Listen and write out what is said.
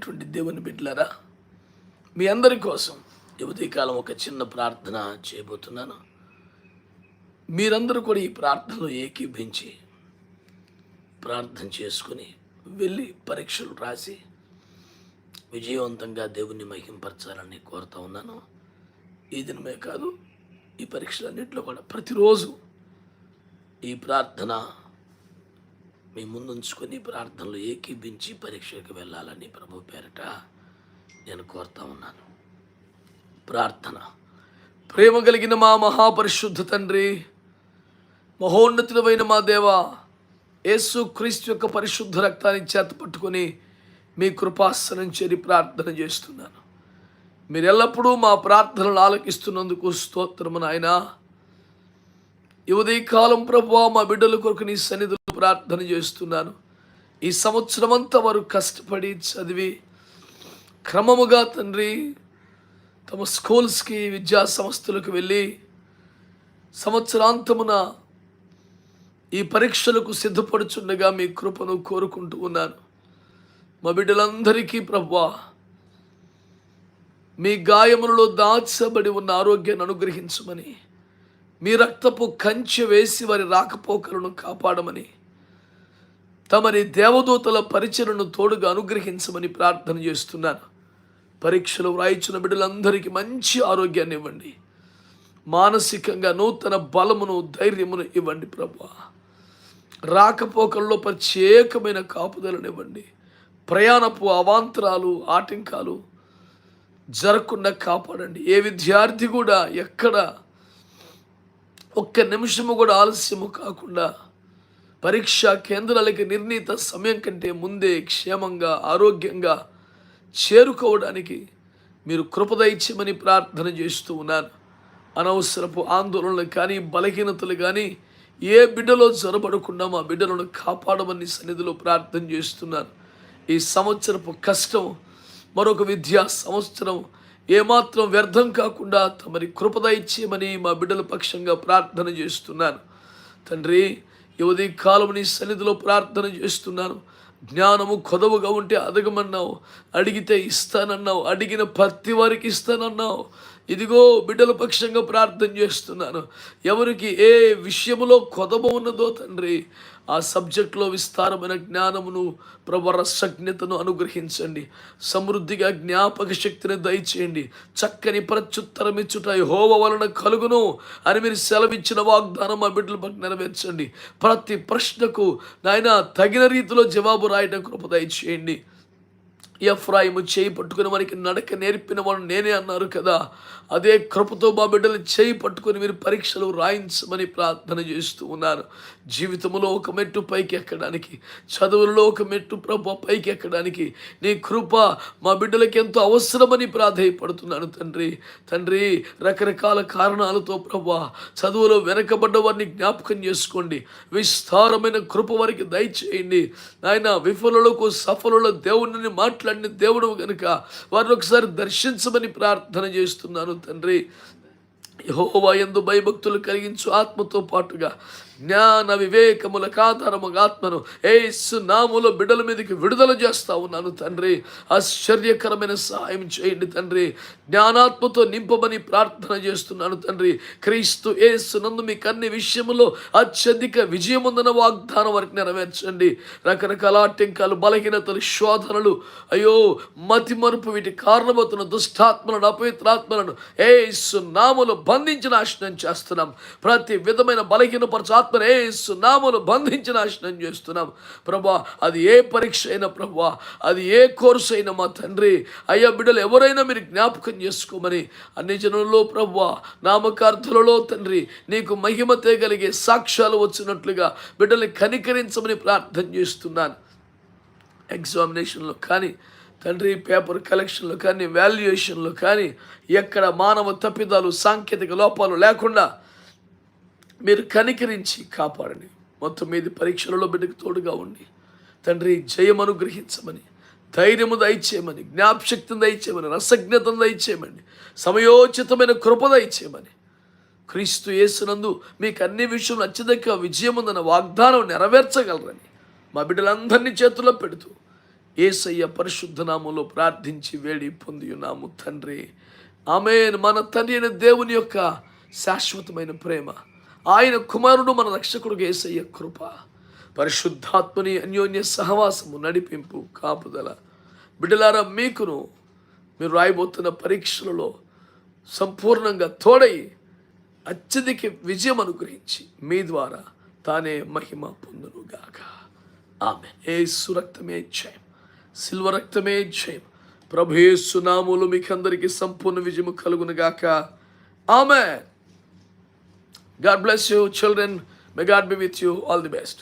అటువంటి దేవుని బిడ్డలారా మీ అందరి కోసం కాలం ఒక చిన్న ప్రార్థన చేయబోతున్నాను. మీరందరూ కూడా ఈ ప్రార్థనలో ఏకీభించి ప్రార్థన చేసుకుని వెళ్ళి పరీక్షలు రాసి విజయవంతంగా దేవుణ్ణి మహింపరచాలని కోరుతా ఉన్నాను. ఈ దినమే కాదు ఈ పరీక్షలన్నింటిలో కూడా ప్రతిరోజు ఈ ప్రార్థన మీ ముందుంచుకొని ప్రార్థనలు ఏకీభించి పరీక్షకు వెళ్ళాలని ప్రభు పేరట నేను కోరుతా ఉన్నాను. ప్రార్థన. ప్రేమ కలిగిన మా మహాపరిశుద్ధ తండ్రి మహోన్నతుడమైన మా దేవ యేసు క్రీస్తు యొక్క పరిశుద్ధ రక్తాన్ని చేత పట్టుకొని మీ కృపాసనం చేరి ప్రార్థన చేస్తున్నాను. మీరు ఎల్లప్పుడూ మా ప్రార్థనలు ఆలకిస్తున్నందుకు స్తోత్రము నాయన. ఈ ఉదయకాలం ప్రభు మా బిడ్డల కొరకు నీ సన్నిధి ప్రార్థన చేస్తున్నాను. ఈ సంవత్సరం అంతా వారు కష్టపడి చదివి క్రమముగా తండ్రి తమ స్కూల్స్కి విద్యా సంస్థలకు వెళ్ళి సంవత్సరాంతమున ఈ పరీక్షలకు సిద్ధపడుచుండగా మీ కృపను కోరుకుంటూ ఉన్నాను. మా బిడ్డలందరికీ ప్రభా మీ గాయములలో దాచబడి ఉన్న ఆరోగ్యాన్ని అనుగ్రహించమని మీ రక్తపు కంచె వేసి వారి రాకపోకలను కాపాడమని తమని దేవదూతల పరిచయను తోడుగా అనుగ్రహించమని ప్రార్థన చేస్తున్నాను. పరీక్షలు వ్రాయించిన బిడ్డలందరికీ మంచి ఆరోగ్యాన్ని ఇవ్వండి. మానసికంగా నూతన బలమును ధైర్యమును ఇవ్వండి ప్రభా రాకపోకల్లో ప్రత్యేకమైన కాపుదలను ఇవ్వండి. ప్రయాణపు అవాంతరాలు ఆటంకాలు జరగకుండా కాపాడండి. ఏ విద్యార్థి కూడా ఎక్కడ ఒక్క నిమిషము కూడా ఆలస్యము కాకుండా పరీక్షా కేంద్రాలకి నిర్ణీత సమయం కంటే ముందే క్షేమంగా ఆరోగ్యంగా చేరుకోవడానికి మీరు కృపదయిచ్చమని ప్రార్థన చేస్తూ ఉన్నాను అనవసరపు ఆందోళనలు కానీ బలహీనతలు కానీ ఏ బిడ్డలో జొరబడకుండా మా బిడ్డలను కాపాడమని సన్నిధిలో ప్రార్థన చేస్తున్నాను ఈ సంవత్సరపు కష్టం మరొక విద్యా సంవత్సరం ఏమాత్రం వ్యర్థం కాకుండా తమరి కృపద ఇచ్చేయమని మా బిడ్డల పక్షంగా ప్రార్థన చేస్తున్నాను తండ్రి యువతి కాలం నీ సన్నిధిలో ప్రార్థన చేస్తున్నాను. జ్ఞానము కొదవగా ఉంటే అడగమన్నావు అడిగితే ఇస్తానన్నావు. అడిగిన ప్రతి వారికి ఇస్తానన్నావు. ఇదిగో బిడ్డల పక్షంగా ప్రార్థన చేస్తున్నాను. ఎవరికి ఏ విషయములో కొదవ ఉన్నదో తండ్రి ఆ సబ్జెక్ట్లో విస్తారమైన జ్ఞానమును ప్రవరసజ్ఞతను అనుగ్రహించండి. సమృద్ధిగా జ్ఞాపక శక్తిని దయచేయండి. చక్కని ప్రత్యుత్తరం ఇచ్చుట హోవ వలన కలుగును అని మీరు సెలవిచ్చిన వాగ్దానం మా బిడ్డల పట్ల నెరవేర్చండి. ప్రతి ప్రశ్నకు నాయన తగిన రీతిలో జవాబు రాయడం కృప దయచేయండి. ఎఫ్రాయిము చేయి పట్టుకుని మనకి నడక నేర్పిన వాడు నేనే అన్నారు కదా. అదే కృపతో మా బిడ్డలు చేయి పట్టుకొని మీరు పరీక్షలు రాయించమని ప్రార్థన చేస్తూ ఉన్నారు. జీవితంలో ఒక మెట్టు పైకి ఎక్కడానికి చదువులలో ఒక మెట్టు ప్రభు పైకి ఎక్కడానికి నీ కృప మా బిడ్డలకి ఎంతో అవసరమని ప్రాధాయపడుతున్నాను తండ్రి. తండ్రి రకరకాల కారణాలతో ప్రభా చదువులో వెనకబడ్డ వారిని జ్ఞాపకం చేసుకోండి. విస్తారమైన కృప వారికి దయచేయండి. నాయన విఫలులకు సఫలుల దేవుడిని మాట్లాడిన దేవుడు కనుక వారిని ఒకసారి దర్శించమని ప్రార్థన చేస్తున్నాను తండ్రి. యహోవా ఎందు భయభక్తులు కలిగించు ఆత్మతో పాటుగా జ్ఞాన వివేకములకు ఆధారముగా ఆత్మను ఏసు నాములో బిడ్డల మీదకి విడుదల చేస్తా ఉన్నాను తండ్రి. ఆశ్చర్యకరమైన సహాయం చేయండి తండ్రి. జ్ఞానాత్మతో నింపమని ప్రార్థన చేస్తున్నాను తండ్రి. క్రీస్తు ఏసు నందు మీకు అన్ని విషయంలో అత్యధిక విజయముందన వాగ్దానం వరకు నెరవేర్చండి. రకరకాల ఆటంకాలు బలహీనతలు శోధనలు అయ్యో మతి మరుపు వీటి కారణమవుతున్న దుష్టాత్మలను అపవిత్రాత్మలను ఏసు నాములో బంధించి నాశనం చేస్తున్నాం. ప్రతి విధమైన బలహీనపరచు ఆత్మను నామను బంధించి నాశనం చేస్తున్నాం. ప్రభా అది ఏ పరీక్ష అయినా ప్రభా అది ఏ కోర్సు అయినా మా తండ్రి. అయ్యా బిడ్డలు ఎవరైనా మీరు జ్ఞాపకం చేసుకోమని. అన్ని జనులలో ప్రభా నామకార్థులలో తండ్రి నీకు మహిమ తేగలిగే సాక్ష్యాలు వచ్చినట్లుగా బిడ్డల్ని కనికరించమని ప్రార్థన చేస్తున్నాను. ఎగ్జామినేషన్లో కానీ తండ్రి పేపర్ కలెక్షన్లో కానీ వాల్యుయేషన్లు కానీ ఎక్కడ మానవ తప్పిదాలు సాంకేతిక లోపాలు లేకుండా మీరు కనికరించి కాపాడండి. మొత్తం మీది పరీక్షలలో బిడ్డకు తోడుగా ఉండి తండ్రి జయం అనుగ్రహించమని ధైర్యము దయచేయమని జ్ఞాపశక్తిని దయచేయమని రసజ్ఞతను దయచేయమని సమయోచితమైన కృప దయచేయమని క్రీస్తు యేసునందు మీకు అన్ని విషయంలో అత్యధిక విజయముందన్న వాగ్దానం నెరవేర్చగలరని మా బిడ్డలందరినీ చేతుల్లో పెడుతూ ఏసయ్య పరిశుద్ధనామంలో ప్రార్థించి వేడి పొంది ఉన్నాము తండ్రి. ఆమె మన తండ్రి అయిన దేవుని యొక్క శాశ్వతమైన ప్రేమ. ఆయన కుమారుడు మన రక్షకుడు ఏసయ్య కృప. పరిశుద్ధాత్మని అన్యోన్య సహవాసము నడిపింపు కాపుదల. బిడ్డలారా మీకును మీరు రాయబోతున్న పరీక్షలలో సంపూర్ణంగా తోడై అత్యధిక విజయం అనుగ్రహించి మీ ద్వారా తానే మహిమ పొందునుగాక. ఆమె ఏ సురక్తమే జయం. సిల్వ రక్తమే జయం. ప్రభు యేసు నామములు మీకందరికీ సంపూర్ణ విజయము కలుగునుగాక ఆమె God bless you children. May God be with you. All the best.